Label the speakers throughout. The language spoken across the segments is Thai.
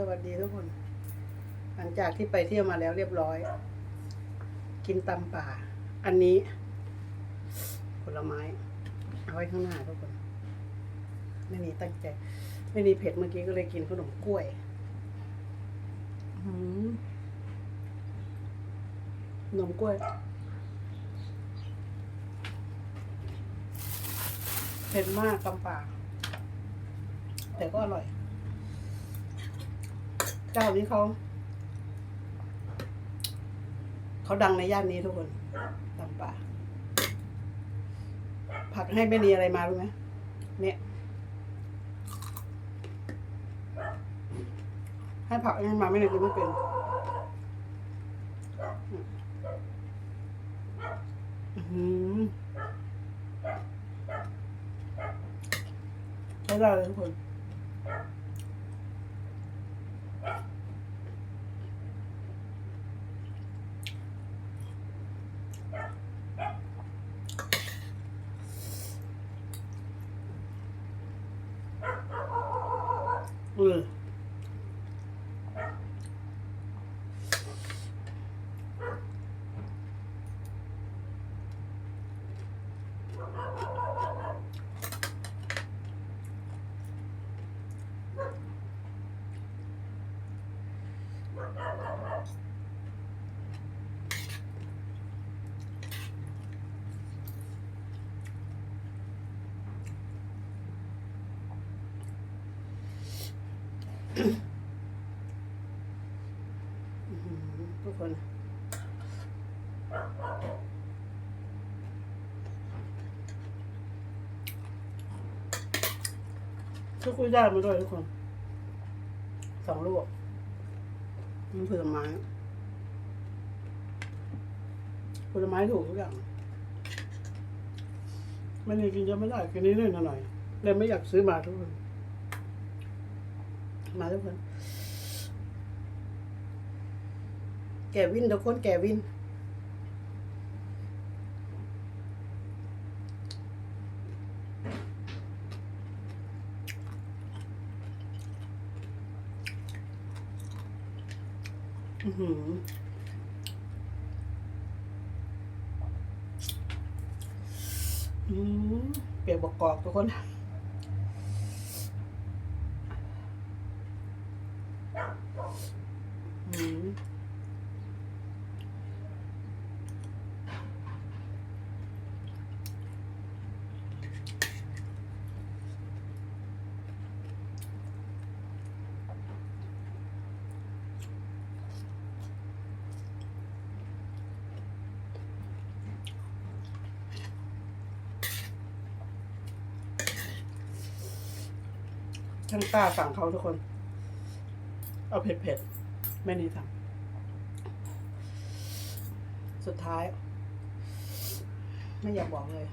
Speaker 1: สวัสดีทุกคน หลังจากที่ไปเที่ยวมาแล้วเรียบร้อย กินตำป่า อันนี้ ผลไม้ เอาไว้ข้างหน้าทุกคน ไม่มีตั้งใจ ไม่มีเผ็ดเมื่อกี้ก็เลยกินขนมกล้วยขนมกล้วยเผ็ดมากตำป่าแต่ก็อร่อย เจ้านี้เขาเขาดังในย่านนี้ทุกคนตำป่า ผักให้ไม่มีอะไรมารู้ไหมเนี่ย ให้ผักให้มาไม่ได้กินไม่เป็นอื้อหือใช้ได้เลยทุกคน เอ ทุกคนทุกคนได้มาด้วยทุกคนสองลูก มันผลไม้ผลไม้ถูกทุกอย่างไม่ได้กินเยอะไม่ได้กินนิดหน่อยเลยไม่อยากซื้อมาทุกคนมาทุกคนแกวินทุกคนแกวิน อือหืออืม เปียกบกกอกทุกคนอืม ช่างต้าสั่งเขาทุกคน เอาเผ็ดๆไม่นี่สั่งสุดท้าย ไม่อยากบอกเลย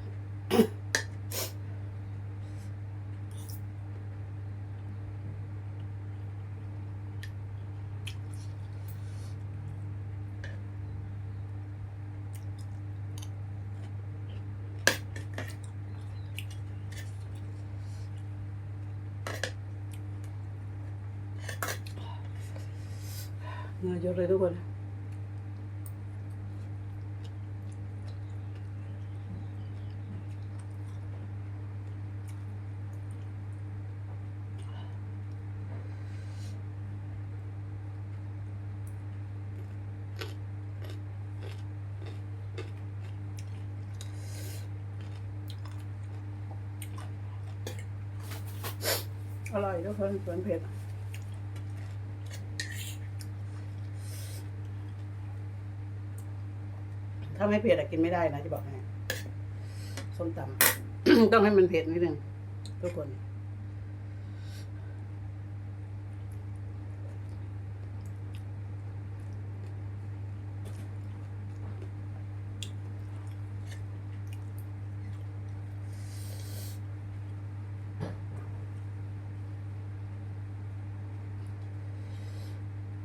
Speaker 1: เหงื่อเยอะเลยทุกคน อร่อยทุกคนสวนเผ็ด ถ้าไม่เผ็ดอะกินไม่ได้นะจะบอกให้ส้มตำ ต้องให้มันเผ็ดนิดนึงทุกคน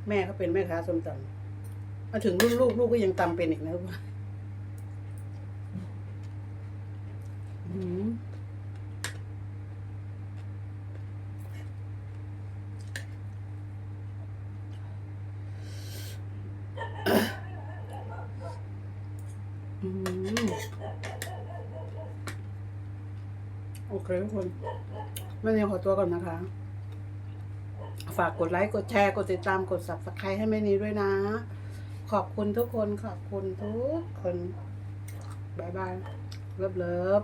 Speaker 1: แม่เขาเป็นแม่ค้าส้มตำมาถึงรุ่นลูกลูกก็ยังตำเป็นอีกนะทุกคน อืม อืม โอเคทุกคนวันนี้ขอตัวก่อนนะคะ ฝากกดไลค์กดแชร์กดติดตามกด subscribe ให้แม่นี้ด้วยนะ ขอบคุณทุกคนขอบคุณทุกคนบายบายเลิฟเลิฟ